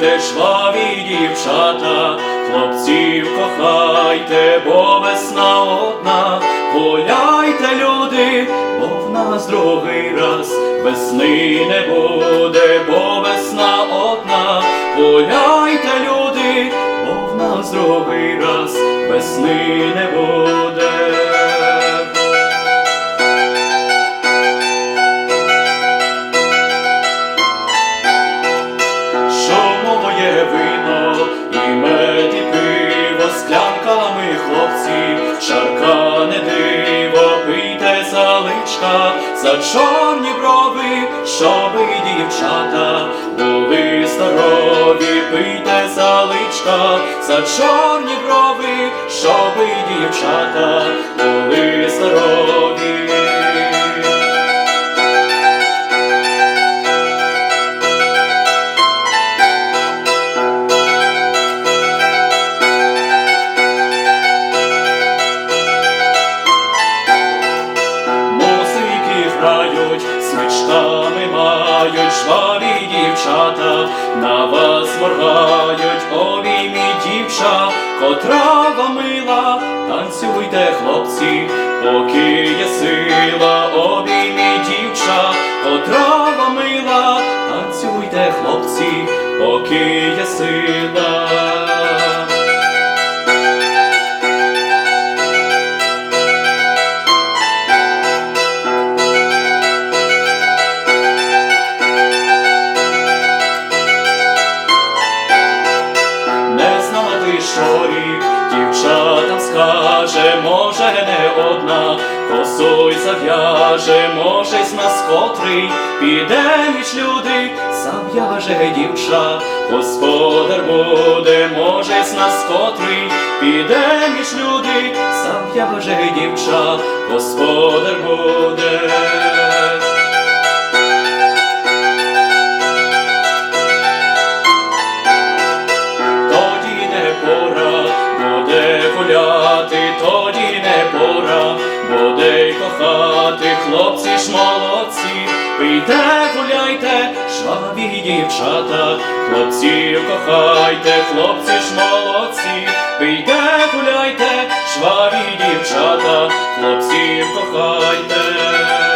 жваві дівчата, хлопців кохайте, бо весна одна, гуляйте, люди, бо в нас другий раз. Весни не буде, бо весна одна, гуляйте, люди, бо в нас другий раз. Весни не буде. Заличка, за чорні брови, щоби дівчата були здорові, пийте заличка, за чорні брови, щоби дівчата були здорові. Грають, смичками мають, жваві дівчата, на вас моргають, обіймі дівча, котра вам мила, танцюйте, хлопці, поки є сила, обіймі дівча, котра вам мила, танцюйте, хлопці, поки є сила. Рік дівчатам скаже, може не одна, косой зав'яже, може з нас котрий, піде між люди, зав'яже дівча, господар буде, може з нас котрий, піде між люди, зав'яже дівча, господар буде. Буде й кохати, хлопці ж молодці, пийте, гуляйте, шабі дівчата, хлопців кохайте, хлопці ж молодці, пийте, гуляйте, швабі дівчата, хлопців кохайте.